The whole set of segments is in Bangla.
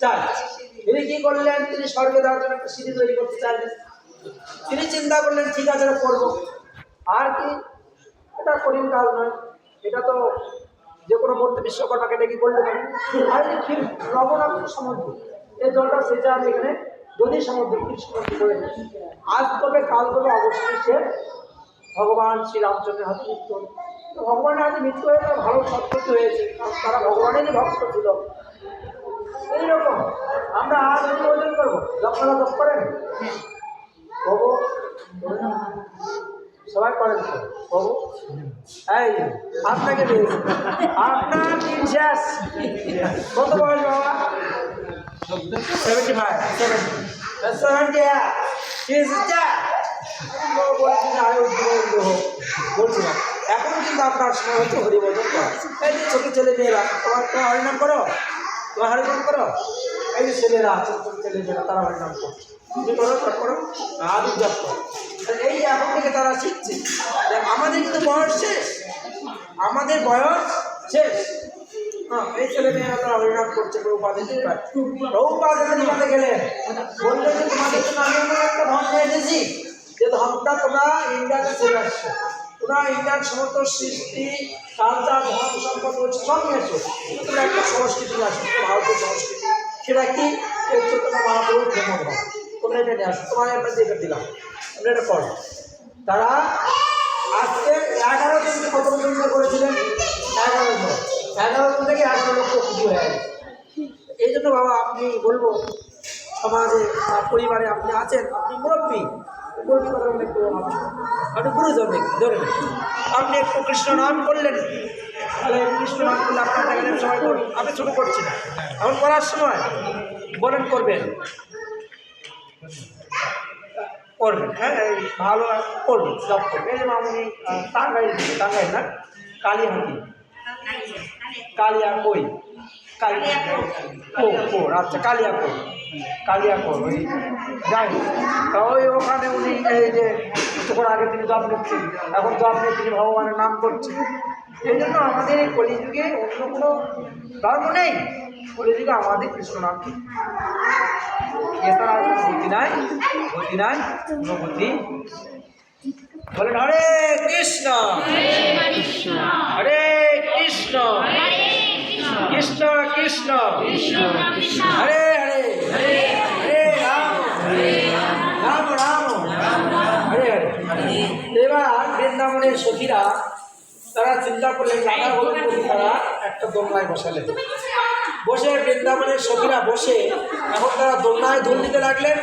চাই তিনি কি করলেন? তিনি স্বর্গে যাওয়ার জন্য একটা সিঁড়ি তৈরি করতে চাইলেন। তিনি চিন্তা করলেন, ঠিক আছে করব। আর কি? এটা কঠিন কাজ নয়। এটা তো যে কোনো মূর্তি বিশ্বকর্মাকে ডেকে করতে পারে। ক্ষীর লবণাক্ত সমুদ্র, এই জলটা সে আমি এখানে যদি সমুদ্র, ক্ষীর সমুদ্র করে আজ তবে, কাল তবে অবশ্যই সে ভগবান শ্রীরামচন্দ্রের হাতে মৃত্যু। ভগবানের হাতে মৃত্যু হয়ে ভালো সৎপতি হয়েছে। তারা ভগবানেরই ভক্ত ছিল। এইরকম। আমরা আজ অন্য ওজন করব। আপনারা জপ করেন। প্রভু, সবাই করেন প্রভু, এই, আপনাকে দিয়েছি আপনার দিন কত বয়স বাবা? সেভেন্টি ফাইভ সেভেন্টি সেভেন্টি বলছি না আয়ু দীর্ঘ হোক বলছি এখন কিন্তু আপনার সময় হচ্ছে হরিবোধন করা। এই যে ছোটো ছেলে মেয়েরা তোমার তোমার হরিনাম করো? তোমার হরিনাম করো? এই যে ছেলেরা ছোট ছোট ছেলে মেয়েরা, তারা হরিনাম করছে তুমি করো, তারা করো আদি জপ করো। এই এখন থেকে তারা শিখছে আমাদের কিন্তু বয়স শেষ, আমাদের বয়স শেষ। হ্যাঁ এই ছেলে মেয়েরা তারা হরিনাম করছে প্রভুপাদের প্রভুপাদ নিপাতে গেলেন বললেন যে তোমাদের জন্য আমি একটা নিয়ে এসেছি, যে ধনটা তোমরা ইন্ডিয়াতে চলে আসছো। তোমরা ইন্ডিয়ার সমস্ত সৃষ্টি, কালচার ধর্ম সম্পদ হচ্ছে সব নিয়ে এসো কিন্তু তোমরা একটা সংস্কৃতি আসো তোমরা ভারতীয় সংস্কৃতি। সেটা কি? এই চৈতন্য মহাপ্রভুর প্রেমধর্ম তোমরা এটা নিয়ে আসো। তোমার আমরা যেটা দিলাম, তোমরা এটা করো তারা আজকে এগারো জনকে কত জন করেছিলেন, এগারো জন এগারো জন থেকে এগারো লক্ষ খুশি হয়ে গেছে। এই জন্য বাবা, আপনি বলব, সমাজে পরিবারে আপনি আছেন, আপনি মুরব্বী। বলে একটু আপনি গুরুজন দেখুন ধরেন আপনি একটু কৃষ্ণ নাম করলেন। তাহলে কৃষ্ণ নাম করলে আপনার যাবে সবাই করুন। আপনি ছোটো করছি না। এখন করার সময় বলেন, করবেন। করবেন হ্যাঁ? ভালো করবেন জব করবেন। এই যে মামুনি থেকে টাঙ্গাইল না? কালিহাতি। কালিয়া কই কালিয়া আচ্ছা কালিয়া কই কালিয়া কো ওই যাই তা ওই ওখানে উনি এই যে কিছুক্ষণ আগে তিনি জব নিচ্ছেন এখন জব নিয়ে তিনি ভগবানের নাম করছেন। এই জন্য আমাদের এই কলিযুগে অন্য কোনো ধর্ম নেই। কলিযুগে আমাদের কৃষ্ণ নাম কি? এছাড়া গতি নাই গতি নাই কোনো বলেন, হরে কৃষ্ণ! হরে কৃষ্ণ! কৃষ্ণ কৃষ্ণ! হরে বৃন্দাবনের সখীরা তারা চিন্তা করলেন রাধা গোবিন্দ তারা একটা দোমলায় বসালেন বসে বৃন্দাবনের সখীরা বসে এখন তারা দোলনায় দোল দিতে লাগলেন।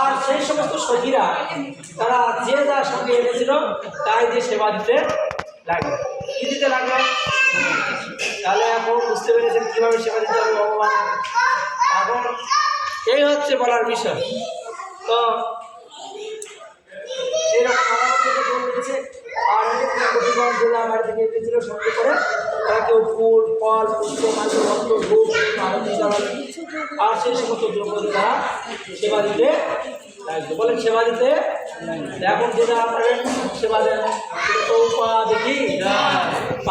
আর সেই সমস্ত সখীরা তারা যে যা সঙ্গে এনেছিল তাই দিয়ে সেবা দিতে লাগল কি দিতে লাগল তাহলে এখন বুঝতে পেরেছেন কীভাবে সেবা দিতে হবে ভগবান। এখন এই হচ্ছে বলার বিষয়। তো এরকম আমার থেকে দোল দিয়েছে আর অনেক গোপীগঞ্জ জেলা আমার দিকে এসেছিল সঙ্গে করে তারা কেউ ফুল পুষ্প আর সেই সমস্ত দ্রব্য তারা সেবা দিতে লাগবে বলেন, সেবা দিতে এখন যেটা আপনার সেবা দেন দেখি।